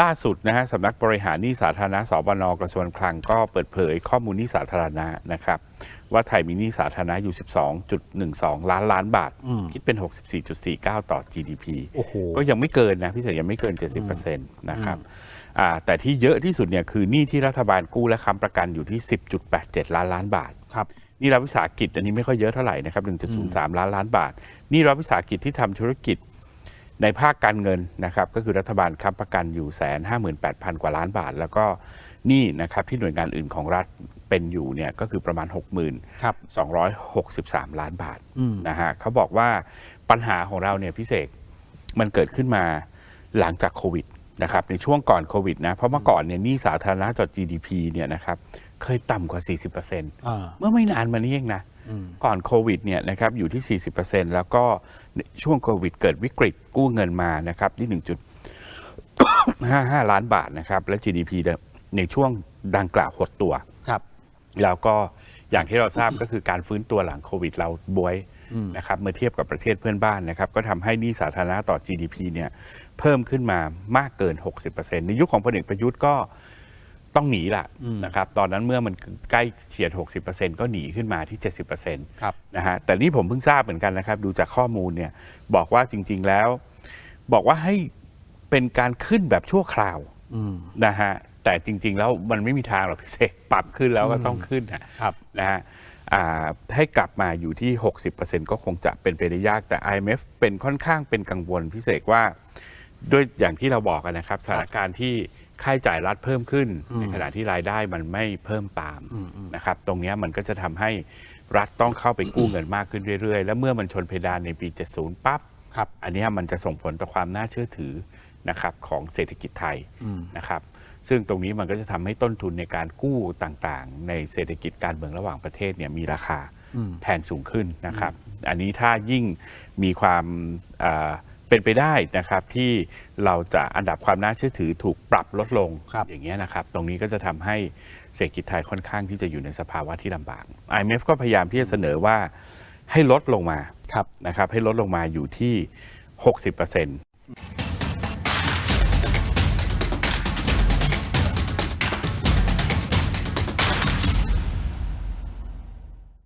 ล่าสุดนะฮะสำนักบริหารหนี้สาธารณะสบนกระทรวงคลังก็เปิดเผยข้อมูลหนี้สาธารณะนะครับว่าไทยมีหนี้สาธารณะอยู่ 12.12 ล้านล้านบาท คิดเป็น 64.49 ต่อ GDP โอ้โหก็ยังไม่เกินนะพี่เสกยังไม่เกิน 70%นะครับอ่าแต่ที่เยอะที่สุดเนี่ยคือหนี้ที่รัฐบาลกู้และค้ำประกันอยู่ที่ 10.87 ล้านล้านบาทครับหนี่รัฐวิสาหกิจอันนี้ไม่ค่อยเยอะเท่าไหร่นะครับ 1.03 ล้านล้านบาทหนี่รัฐวิสาหกิจที่ทำธุรกิจ ในภาคการเงินนะครับก็คือรัฐบาลค้ำประกันอยู่แสนห้าหมื่นแปดพันกว่าล้านบาท แล้วก็หนี่นะครับที่หน่วยงานอื่นของรัฐเป็นอยู่เนี่ยก็คือประมาณ 60,000ครับ263 ล้านบาทอืมนะฮะเขาบอกว่าปัญหาของเราเนี่ยพิเศษมันเกิดขึ้นมาหลังจากโควิดนะครับในช่วงก่อนโควิดนะเพราะเมื่อก่อนเนี่ยหนี้สาธารณะต่อ GDP เนี่ยนะครับเคยต่ำกว่า 40%อ่าเมื่อไม่นานมานี้เองนะอืม ก่อนโควิดเนี่ยนะครับอยู่ที่ 40%แล้วก็ในช่วงโควิดเกิดวิกฤตกู้เงินมานะครับที่ 1.55 ล้านบาทนะครับและ GDP เนี่ยในช่วงดังกล่าวหดตัวครับ แล้วก็อย่างที่เราทราบก็คือการฟื้นตัวหลังโควิดเราบวยนะครับเมื่อเทียบกับประเทศเพื่อนบ้านนะครับ ก็ทำให้หนี้สาธารณะต่อ GDP เนี่ยเพิ่มขึ้นมามากเกิน 60%ในยุคของพลเอกประยุทธ์ก็ ต้องหนีละนะครับตอนนั้นเมื่อมันใกล้เฉียด 60%ก็หนีขึ้นมาที่ 70%ครับนะฮะแต่นี่ผมเพิ่งทราบเหมือนกันนะครับ ดูจากข้อมูลเนี่ยบอกว่าจริง ๆแล้ว บอกว่าให้เป็นการขึ้นแบบชั่วคราวอืมนะฮะแต่จริง ๆ แล้วมันไม่มีทางหรอกพี่เสกปรับขึ้นแล้วก็ต้องขึ้นนะครับนะฮะอ่าให้กลับมาอยู่ที่ 60%ก็คงจะเป็นไปได้ยาก แต่ IMF เป็นค่อนข้างเป็นกังวลพี่เสกว่า ด้วยอย่างที่เราบอกกันนะครับสถานการณ์ที่ ค่าใช้จ่ายรัฐเพิ่มขึ้น ในขณะที่รายได้มันไม่เพิ่มตามนะครับ ตรงเนี้ยมันก็จะทำให้รัฐต้องเข้าไปกู้เงินมากขึ้นเรื่อยๆ แล้วเมื่อมันชนเพดานในปี 70 ปั๊บครับอันเนี้ยมันจะส่งผลต่อความน่าเชื่อถือนะครับของเศรษฐกิจไทยนะครับ ซึ่งตรงนี้มันก็จะทำให้ต้นทุนในการกู้ต่างๆ ในเศรษฐกิจการเมืองระหว่างประเทศเนี่ยมีราคาแพงสูงขึ้นนะครับ อันนี้ถ้ายิ่งมีความ เอ่อเป็นไปได้นะครับที่เราจะอันดับความน่าเชื่อถือถูกปรับลดลงครับอย่างเงี้ยนะครับ ตรงนี้ก็จะทำให้เศรษฐกิจไทยค่อนข้างที่จะอยู่ในสภาวะที่ลำบาก IMF ก็พยายามที่จะเสนอว่าให้ลดลงมาครับนะครับให้ลดลงมาอยู่ที่ 60%